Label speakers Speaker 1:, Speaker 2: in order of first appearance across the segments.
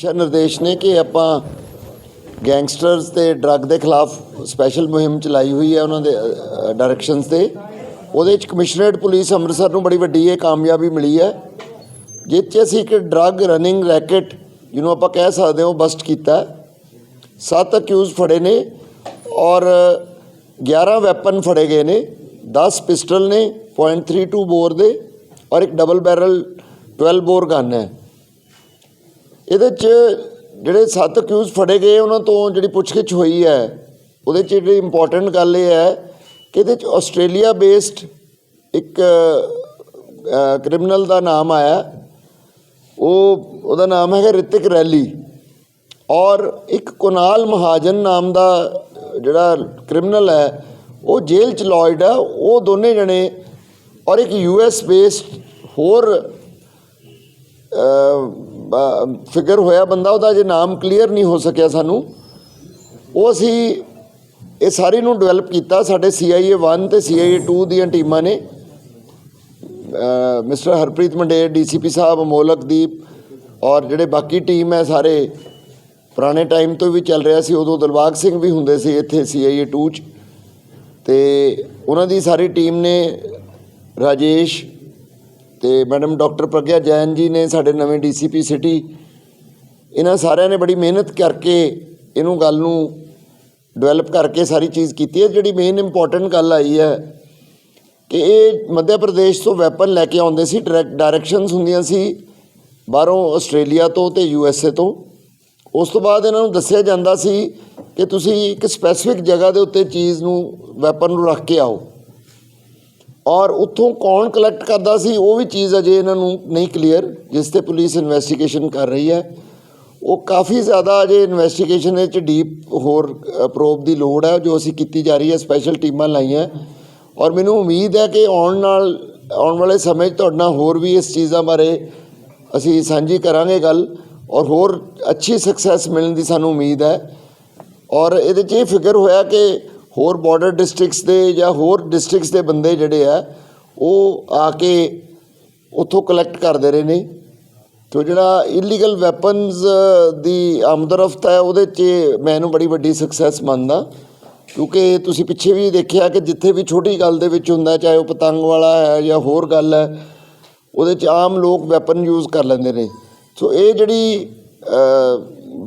Speaker 1: ਦਿਸ਼ਾ ਨਿਰਦੇਸ਼ ਨੇ ਕਿ ਆਪਾਂ ਗੈਂਗਸਟਰਸ ਤੇ ਡਰੱਗ ਦੇ ਖਿਲਾਫ ਸਪੈਸ਼ਲ ਮੁਹਿੰਮ ਚਲਾਈ ਹੋਈ ਹੈ ਉਹਨਾਂ ਦੇ ਡਾਇਰੈਕਸ਼ਨਸ ਤੇ। ਉਹਦੇ ਵਿੱਚ ਕਮਿਸ਼ਨਰੇਟ ਪੁਲਿਸ ਅੰਮ੍ਰਿਤਸਰ ਨੂੰ ਬੜੀ ਵੱਡੀ ਇਹ ਕਾਮਯਾਬੀ ਮਿਲੀ ਹੈ, ਜਿਸ 'ਚ ਅਸੀਂ ਇੱਕ ਡਰੱਗ ਰਨਿੰਗ ਰੈਕਟ, ਜਿਹਨੂੰ ਆਪਾਂ ਕਹਿ ਸਕਦੇ ਹਾਂ ਬਸਟ ਕੀਤਾ ਸੱਤ ਅਕਿਊਜ਼ ਫੜੇ ਨੇ ਔਰ 11 ਵੈਪਨ ਫੜੇ ਗਏ ਨੇ 10 ਪਿਸਟਲ ਨੇ .32 ਬੋਰ ਦੇ ਔਰ ਇੱਕ ਡਬਲ ਬੈਰਲ 12 ਬੋਰ ਗਨ ਹੈ। ਇਹਦੇ 'ਚ ਜਿਹੜੇ ਸੱਤ ਅਕਿਊਜ਼ ਫੜੇ ਗਏ, ਉਹਨਾਂ ਤੋਂ ਜਿਹੜੀ ਪੁੱਛਗਿੱਛ ਹੋਈ ਹੈ, ਉਹਦੇ 'ਚ ਜਿਹੜੀ ਇੰਪੋਰਟੈਂਟ ਗੱਲ ਇਹ ਹੈ ਕਿ ਇਹਦੇ 'ਚ ਆਸਟ੍ਰੇਲੀਆ ਬੇਸਡ ਇੱਕ ਕ੍ਰਿਮੀਨਲ ਦਾ ਨਾਮ ਆਇਆ। ਉਹ, ਉਹਦਾ ਨਾਮ ਹੈਗਾ ਰਿਤਿਕ ਰੈਲੀ। ਔਰ ਇੱਕ ਕੁਨਾਲ ਮਹਾਜਨ ਨਾਮ ਦਾ ਜਿਹੜਾ ਕ੍ਰਿਮੀਨਲ ਹੈ, ਉਹ ਜੇਲ੍ਹ ਚ ਲੌਇਡ ਹੈ ਉਹ ਦੋਨੇ ਜਣੇ ਔਰ ਇੱਕ ਯੂਐਸ ਬੇਸਡ ਹੋਰ ਫਿਗਰ ਹੋਇਆ ਬੰਦਾ, ਉਹਦਾ ਜੇ ਨਾਮ ਕਲੀਅਰ ਨਹੀਂ ਹੋ ਸਕਿਆ ਸਾਨੂੰ। ਉਹ ਅਸੀਂ ਇਹ ਸਾਰੇ ਨੂੰ ਡਿਵੈਲਪ ਕੀਤਾ, ਸਾਡੇ CIA 1 ਤੇ CIA 2 ਦੀਆਂ ਟੀਮਾਂ ਨੇ। ਮਿਸਟਰ ਹਰਪ੍ਰੀਤ ਮੰਡੇਰ ਡੀਸੀਪੀ ਸਾਹਿਬ ਅਮੋਲਕਦੀਪ ਔਰ ਜਿਹੜੇ ਬਾਕੀ ਟੀਮ ਹੈ ਸਾਰੇ, ਪੁਰਾਣੇ ਟਾਈਮ ਤੋਂ ਵੀ ਚੱਲ ਰਿਹਾ ਸੀ। ਉਦੋਂ ਦਿਲਬਾਗ ਸਿੰਘ ਵੀ ਹੁੰਦੇ ਸੀ ਇੱਥੇ CIA 2 ਚ। ਤੇ ਉਹਨਾਂ ਦੀ ਸਾਰੀ ਟੀਮ ਨੇ ਰਾਜੇਸ਼ ਤੇ ਮੈਡਮ ਡਾਕਟਰ ਪ੍ਰਗਿਆ ਜੈਨ ਜੀ ਨੇ ਸਾਡੇ ਨਵੇਂ ਡੀਸੀਪੀ ਸਿਟੀ, ਇਹਨਾਂ ਸਾਰਿਆਂ ਨੇ ਬੜੀ ਮਿਹਨਤ ਕਰਕੇ ਇਹਨੂੰ ਗੱਲ ਨੂੰ ਡਿਵੈਲਪ ਕਰਕੇ ਸਾਰੀ ਚੀਜ਼ ਕੀਤੀ ਹੈ। ਜਿਹੜੀ ਮੇਨ ਇੰਪੋਰਟੈਂਟ ਗੱਲ ਆਈ ਹੈ ਕਿ ਇਹ ਮੱਧ ਪ੍ਰਦੇਸ਼ ਤੋਂ ਵੈਪਨ ਲੈ ਕੇ ਆਉਂਦੇ ਸੀ ਡਾਇਰੈਕਟ ਡਾਇਰੈਕਸ਼ਨਸ ਹੁੰਦੀਆਂ ਸੀ ਬਾਹਰੋਂ ਆਸਟ੍ਰੇਲੀਆ ਤੋਂ ਤੇ ਏ ਤੋਂ। ਉਸ ਤੋਂ ਬਾਅਦ ਇਹਨਾਂ ਨੂੰ ਦੱਸਿਆ ਜਾਂਦਾ ਸੀ ਕਿ ਤੁਸੀਂ ਇੱਕ ਸਪੈਸੀਫਿਕ ਜਗ੍ਹਾ ਦੇ ਉੱਤੇ ਚੀਜ਼ ਨੂੰ ਵੈਪਨ ਨੂੰ ਰੱਖ ਕੇ ਆਓ। ਔਰ ਉੱਥੋਂ ਕੌਣ ਕਲੈਕਟ ਕਰਦਾ ਸੀ, ਉਹ ਵੀ ਚੀਜ਼ ਅਜੇ ਇਹਨਾਂ ਨੂੰ ਨਹੀਂ ਕਲੀਅਰ ਜਿਸ ਤੇ ਪੁਲਿਸ ਇਨਵੈਸਟੀਗੇਸ਼ਨ ਕਰ ਰਹੀ ਹੈ। ਉਹ ਕਾਫੀ ਜ਼ਿਆਦਾ ਅਜੇ ਇਨਵੈਸਟੀਗੇਸ਼ਨ ਵਿੱਚ ਡੀਪ ਹੋਰ ਪ੍ਰੋਬ ਦੀ ਲੋੜ ਹੈ, ਜੋ ਅਸੀਂ ਕੀਤੀ ਜਾ ਰਹੀ ਹੈ ਸਪੈਸ਼ਲ ਟੀਮਾਂ ਲਾਈਆਂ। ਔਰ ਮੈਨੂੰ ਉਮੀਦ ਹੈ ਕਿ ਆਉਣ ਨਾਲ, ਆਉਣ ਵਾਲੇ ਸਮੇਂ 'ਚ ਤੁਹਾਡੇ ਨਾਲ ਹੋਰ ਵੀ ਇਸ ਚੀਜ਼ਾਂ ਬਾਰੇ ਅਸੀਂ ਸਾਂਝੀ ਕਰਾਂਗੇ ਗੱਲ, ਔਰ ਹੋਰ ਅੱਛੀ ਸਕਸੈਸ ਮਿਲਣ ਦੀ ਸਾਨੂੰ ਉਮੀਦ ਹੈ। ਔਰ ਇਹਦੇ 'ਚ ਇਹ ਫਿਕਰ ਹੋਇਆ ਕਿ ਹੋਰ ਬਾਰਡਰ ਡਿਸਟ੍ਰਿਕਟਸ ਦੇ ਜਾਂ ਹੋਰ ਡਿਸਟ੍ਰਿਕਟਸ ਦੇ ਬੰਦੇ ਜਿਹੜੇ ਆ, ਉਹ ਆ ਕੇ ਉੱਥੋਂ ਕਲੈਕਟ ਕਰਦੇ ਰਹੇ ਨੇ। ਤੋ ਜਿਹੜਾ ਇਲੀਗਲ ਵੈਪਨਸ ਦੀ ਆਮਦਰਫਤ ਹੈ, ਉਹਦੇ 'ਚ ਮੈਂ ਇਹਨੂੰ ਬੜੀ ਵੱਡੀ ਸਕਸੈਸ ਮੰਨਦਾ। ਕਿਉਂਕਿ ਤੁਸੀਂ ਪਿੱਛੇ ਵੀ ਦੇਖਿਆ ਕਿ ਜਿੱਥੇ ਵੀ ਛੋਟੀ ਗੱਲ ਦੇ ਵਿੱਚ ਹੁੰਦਾ, ਚਾਹੇ ਉਹ ਪਤੰਗ ਵਾਲਾ ਹੈ ਜਾਂ ਹੋਰ ਗੱਲ ਹੈ, ਉਹਦੇ 'ਚ ਆਮ ਲੋਕ ਵੈਪਨ ਯੂਜ਼ ਕਰ ਲੈਂਦੇ ਨੇ। ਸੋ ਇਹ ਜਿਹੜੀ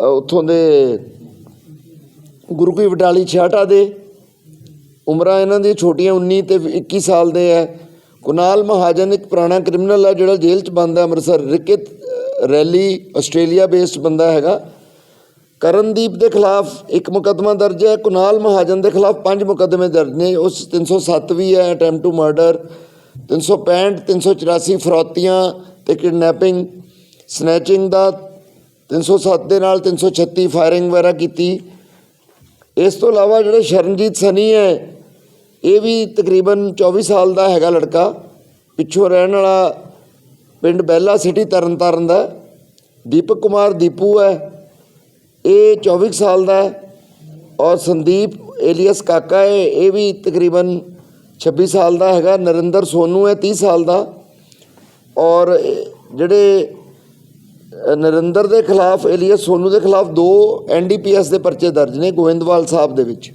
Speaker 1: ਉੱਥੋਂ ਦੇ ਗੁਰੂ ਕੀ ਬਟਾਲੀ ਛਾਟਾ ਦੇ ਉਮਰਾਂ ਇਹਨਾਂ ਦੀਆਂ ਛੋਟੀਆਂ 19 ਤੇ 21 ਸਾਲ ਦੇ ਹੈ। ਕੁਨਾਲ ਮਹਾਜਨ ਇੱਕ ਪੁਰਾਣਾ ਕ੍ਰਿਮੀਨਲ ਹੈ ਜਿਹੜਾ ਜੇਲ੍ਹ 'ਚ ਬੰਦ ਹੈ, ਅੰਮ੍ਰਿਤਸਰ। ਰਿਕਿਤ ਰੈਲੀ ਆਸਟ੍ਰੇਲੀਆ ਬੇਸਡ ਬੰਦਾ ਹੈਗਾ। ਕਰਨਦੀਪ ਦੇ ਖਿਲਾਫ ਇੱਕ ਮੁਕੱਦਮਾ ਦਰਜ ਹੈ। ਕੁਨਾਲ ਮਹਾਜਨ ਦੇ ਖਿਲਾਫ ਪੰਜ ਮੁਕੱਦਮੇ ਦਰਜ ਨੇ। ਉਸ 307 ਵੀ ਹੈ ਅਟੈਂਪਟ ਟੂ ਮਰਡਰ 365 384 ਫਰੋਤੀਆਂ ਤੇ ਕਿਡਨੈਪਿੰਗ ਸਨੈਚਿੰਗ ਦਾ 307 ਦੇ ਨਾਲ 336 ਫਾਇਰਿੰਗ ਵਗੈਰਾ ਕੀਤੀ। ਇਸ ਤੋਂ ਇਲਾਵਾ ਜਿਹੜੇ ਸ਼ਰਨਜੀਤ ਸਨੀ ਹੈ, ਇਹ ਵੀ ਤਕਰੀਬਨ 24 ਸਾਲ ਦਾ ਹੈਗਾ ਲੜਕਾ। ਪਿੱਛੋਂ ਰਹਿਣ ਵਾਲਾ ਪਿੰਡ ਬੈਲਾ ਸਿਟੀ ਤਰਨਤਾਰਨ ਦਾ। ਦੀਪਕ ਕੁਮਾਰ ਦੀਪੂ ਹੈ, ਇਹ 24 ਕੁ ਸਾਲ ਦਾ ਹੈ। ਔਰ ਸੰਦੀਪ ਏਲੀਅਸ ਕਾਕਾ ਹੈ, ਇਹ ਵੀ ਤਕਰੀਬਨ 26 ਸਾਲ ਦਾ ਹੈਗਾ। ਨਰਿੰਦਰ ਸੋਨੂ ਹੈ 30 ਸਾਲ ਦਾ। ਔਰ ਜਿਹੜੇ ਨਰਿੰਦਰ ਦੇ ਖਿਲਾਫ, ਏਲੀਅਸ ਸੋਨੂ ਦੇ ਖਿਲਾਫ ਦੋ ਐਨਡੀਪੀਐਸ ਦੇ ਪਰਚੇ ਦਰਜ ਨੇ, ਗੋਇੰਦਵਾਲ ਸਾਹਿਬ ਦੇ ਵਿੱਚ।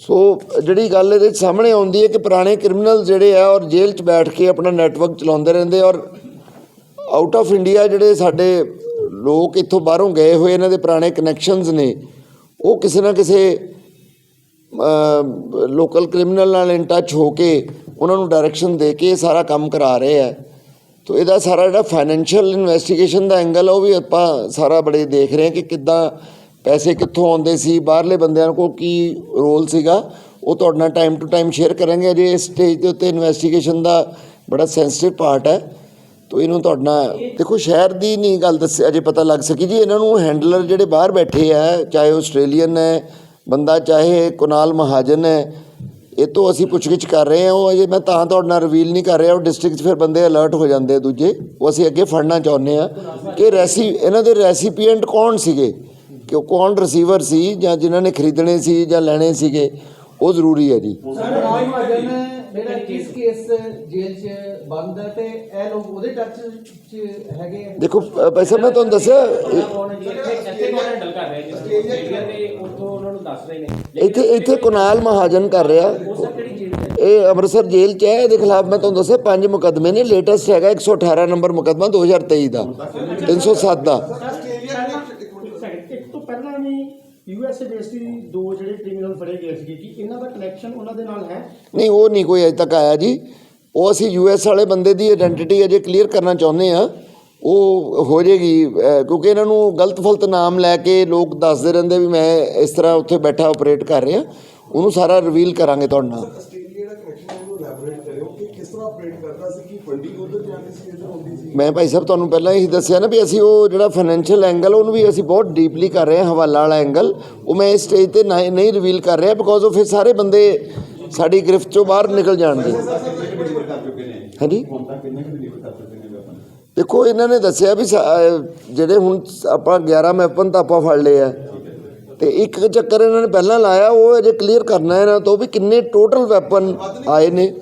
Speaker 1: ਸੋ ਜਿਹੜੀ ਗੱਲ ਇਹਦੇ 'ਚ ਸਾਹਮਣੇ ਆਉਂਦੀ ਹੈ ਕਿ ਪੁਰਾਣੇ ਕ੍ਰਿਮੀਨਲ ਜਿਹੜੇ ਆ ਔਰ ਜੇਲ੍ਹ 'ਚ ਬੈਠ ਕੇ ਆਪਣਾ ਨੈਟਵਰਕ ਚਲਾਉਂਦੇ ਰਹਿੰਦੇ ਔਰ ਆਊਟ ਆਫ ਇੰਡੀਆ ਜਿਹੜੇ ਸਾਡੇ ਲੋਕ ਇੱਥੋਂ ਬਾਹਰੋਂ ਗਏ ਹੋਏ, ਇਹਨਾਂ ਦੇ ਪੁਰਾਣੇ ਕਨੈਕਸ਼ਨਸ ਨੇ, ਉਹ ਕਿਸੇ ਨਾ ਕਿਸੇ ਲੋਕਲ ਕ੍ਰਿਮੀਨਲ ਨਾਲ ਇਨ ਟੱਚ ਹੋ ਕੇ ਉਹਨਾਂ ਨੂੰ ਡਾਇਰੈਕਸ਼ਨ ਦੇ ਕੇ ਇਹ ਸਾਰਾ ਕੰਮ ਕਰਾ ਰਹੇ ਆ। ਤੋ ਇਹਦਾ ਸਾਰਾ ਜਿਹੜਾ ਫਾਈਨੈਂਸ਼ੀਅਲ ਇਨਵੈਸਟੀਗੇਸ਼ਨ ਦਾ ਐਂਗਲ ਉਹ ਵੀ ਆਪਾਂ ਸਾਰਾ ਬੜੇ ਦੇਖ ਰਹੇ ਹਾਂ ਕਿ ਕਿੱਦਾਂ ਪੈਸੇ ਕਿੱਥੋਂ ਆਉਂਦੇ ਸੀ, ਬਾਹਰਲੇ ਬੰਦਿਆਂ ਕੋਲ ਕੀ ਰੋਲ ਸੀਗਾ, ਉਹ ਤੁਹਾਡੇ ਨਾਲ ਟਾਈਮ ਟੂ ਟਾਈਮ ਸ਼ੇਅਰ ਕਰਾਂਗੇ। ਅਜੇ ਇਸ ਸਟੇਜ ਦੇ ਉੱਤੇ ਇਨਵੈਸਟੀਗੇਸ਼ਨ ਦਾ ਬੜਾ ਸੈਂਸਿਟਿਵ ਪਾਰਟ ਹੈ। ਤੋ ਇਹਨੂੰ ਤੁਹਾਡਾ ਦੇਖੋ, ਸ਼ਹਿਰ ਦੀ ਨਹੀਂ ਗੱਲ ਦੱਸ, ਅਜੇ ਪਤਾ ਲੱਗ ਸਕੀ ਜੀ, ਇਹਨਾਂ ਨੂੰ ਹੈਂਡਲਰ ਜਿਹੜੇ ਬਾਹਰ ਬੈਠੇ ਆ, ਚਾਹੇ ਆਸਟ੍ਰੇਲੀਅਨ ਹੈ, ਬੰਦਾ ਚਾਹੇ ਕੁਨਾਲ ਮਹਾਜਨ ਹੈ ਇਹ ਤੋਂ ਅਸੀਂ ਪੁੱਛਗਿੱਛ ਕਰ ਰਹੇ ਹਾਂ, ਉਹ ਅਜੇ ਮੈਂ ਤਾਂ ਤੁਹਾਡੇ ਨਾਲ ਰਿਵੀਲ ਨਹੀਂ ਕਰ ਰਿਹਾ, ਉਹ ਡਿਸਟ੍ਰਿਕਟ 'ਚ ਫਿਰ ਬੰਦੇ ਅਲਰਟ ਹੋ ਜਾਂਦੇ ਦੂਜੇ। ਉਹ ਅਸੀਂ ਅੱਗੇ ਫੜਨਾ ਚਾਹੁੰਦੇ ਆ ਕਿ ਰੈਸੀ ਇਹਨਾਂ ਦੇ ਰੈਸੀਪੀਐਂਟ ਕੌਣ ਸੀਗੇ? ਕਿ ਉਹ ਕੌਣ ਰਿਸੀਵਰ ਸੀ ਜਾਂ ਜਿਨ੍ਹਾਂ ਨੇ ਖਰੀਦਣੇ ਸੀ ਜਾਂ ਲੈਣੇ ਸੀਗੇ? ਉਹ ਜ਼ਰੂਰੀ ਹੈ ਜੀ।
Speaker 2: ਸਰ ਰਾਜ ਮਹਾਜਨ ਜਿਹੜਾ ਇਸ ਕੇਸ ਜੇਲ੍ਹ 'ਚ ਬੰਦ ਹੈ ਤੇ ਇਹ ਲੋਕ ਉਹਦੇ ਟੱਚ 'ਚ ਹੈਗੇ ਆ?
Speaker 1: ਦੇਖੋ ਭਾਈ ਸਾਹਿਬ ਮੈਂ ਤੁਹਾਨੂੰ ਦੱਸਿਆ
Speaker 3: ਇੱਥੇ ਇੱਥੇ ਕੌਣ ਹੈਂਡਲ ਕਰ ਰਿਹਾ ਜੀ ਆਸਟ੍ਰੇਲੀਆ ਦੇ ਉੱਥੋਂ ਉਹਨਾਂ ਨੂੰ ਦੱਸ ਰਹੇ ਨੇ।
Speaker 1: ਇੱਥੇ ਇੱਥੇ ਕੁਨਾਲ ਮਹਾਜਨ ਕਰ ਰਿਹਾ। ਇਹ ਅੰਮ੍ਰਿਤਸਰ ਜੇਲ੍ਹ 'ਚ ਹੈ ਇਹਦੇ ਖਿਲਾਫ ਮੈਂ ਤੁਹਾਨੂੰ ਦੱਸਿਆ ਪੰਜ ਮੁਕੱਦਮੇ ਨੇ ਲੇਟੈਸਟ ਹੈਗਾ 118 ਨੰਬਰ ਮੁਕੱਦਮਾ 2023 ਦਾ 307 ਦਾ
Speaker 4: ਇੱਕ ਸੈਕਿੰਡ ਇੱਕ ਤੋਂ ਪਹਿਲਾਂ ਵੀ ਯੂ ਐਸ ਏ ਬੇਸਡ ਦੋ ਜਿਹੜੇ ਕ੍ਰਿਮੀਨਲ ਫੜੇ ਗਏ ਸੀਗੇ ਕਿ ਇਹਨਾਂ ਦਾ ਕਨੈਕਸ਼ਨ ਉਹਨਾਂ ਦੇ ਨਾਲ ਹੈ?
Speaker 1: ਨਹੀਂ ਉਹ ਨਹੀਂ ਕੋਈ ਅਜੇ ਤੱਕ ਆਇਆ ਜੀ। ਉਹ ਅਸੀਂ ਯੂਐਸ ਵਾਲੇ ਬੰਦੇ ਦੀ ਆਇਡੈਂਟੀਟੀ ਅਜੇ ਕਲੀਅਰ ਕਰਨਾ ਚਾਹੁੰਦੇ ਆ ਉਹ ਹੋ ਜੇਗੀ ਕਿਉਂਕਿ ਇਹਨਾਂ ਨੂੰ ਗਲਤ ਫਲਤ ਨਾਮ ਲੈ ਕੇ ਲੋਕ ਦੱਸਦੇ ਰਹਿੰਦੇ ਵੀ ਮੈਂ ਇਸ ਤਰ੍ਹਾਂ ਉੱਥੇ ਬੈਠਾ ਆਪਰੇਟ ਕਰ ਰਿਹਾ। ਉਹਨੂੰ ਸਾਰਾ ਰਿਵੀਲ ਕਰਾਂਗੇ ਤੁਹਾਡੇ ਨਾਲ।
Speaker 5: ਆਸਟ੍ਰੇਲੀਆ ਦਾ ਕਨੈਕਸ਼ਨ ਉਹਨੂੰ ਐਲੈਬੋਰੇਟ ਕਰਿਓ ਕਿ ਕਿਸ ਤਰ੍ਹਾਂ ਆਪਰੇਟ ਕਰਦਾ ਸੀ ਕਿ ਫੰਡਿੰਗ ਉਧਰ ਜਾਂਦੀ ਸੀ ਇੱਧਰ ਆਉਂਦੀ ਸੀ
Speaker 1: ਮੈਂ ਭਾਈ ਸਾਹਿਬ ਤੁਹਾਨੂੰ ਪਹਿਲਾਂ ਹੀ ਦੱਸਿਆ ਨਾ ਵੀ ਅਸੀਂ ਉਹ ਜਿਹੜਾ ਫਾਈਨੈਂਸ਼ੀਅਲ ਐਂਗਲ ਉਹਨੂੰ ਵੀ ਅਸੀਂ ਬਹੁਤ ਡੀਪਲੀ ਕਰ ਰਹੇ ਹਾਂ, ਹਵਾਲਾ ਵਾਲਾ ਐਂਗਲ ਉਹ ਮੈਂ ਇਸ ਸਟੇਜ ਤੇ ਨਹੀਂ ਨਹੀਂ ਰਿਵੀਲ ਕਰ ਰਿਹਾ ਬਿਕੋਜ਼ ਉਹ ਫਿਰ ਸਾਰੇ ਬੰਦੇ ਸਾਡੀ ਗ੍ਰਿਫਤ ਚੋਂ ਬਾਹਰ ਨਿਕਲ ਜਾਣਗੇ। ਹਾਂਜੀ? ਦੇਖੋ, ਇਹਨਾਂ ਨੇ ਦੱਸਿਆ ਵੀ ਸਾ- ਜਿਹੜੇ ਹੁਣ ਆਪਾਂ 11 ਮੈਪਨ ਤਾਂ ਆਪਾਂ ਫੜ ਲਏ ਆ, ਤੇ ਇੱਕ ਚੱਕਰ ਇਹਨਾਂ ਨੇ ਪਹਿਲਾਂ ਲਾਇਆ, ਉਹ ਅਜੇ ਕਲੀਅਰ ਕਰਨਾ ਇਹਨਾਂ ਤੋਂ ਵੀ ਕਿੰਨੇ ਟੋਟਲ ਵੈਪਨ ਆਏ ਨੇ।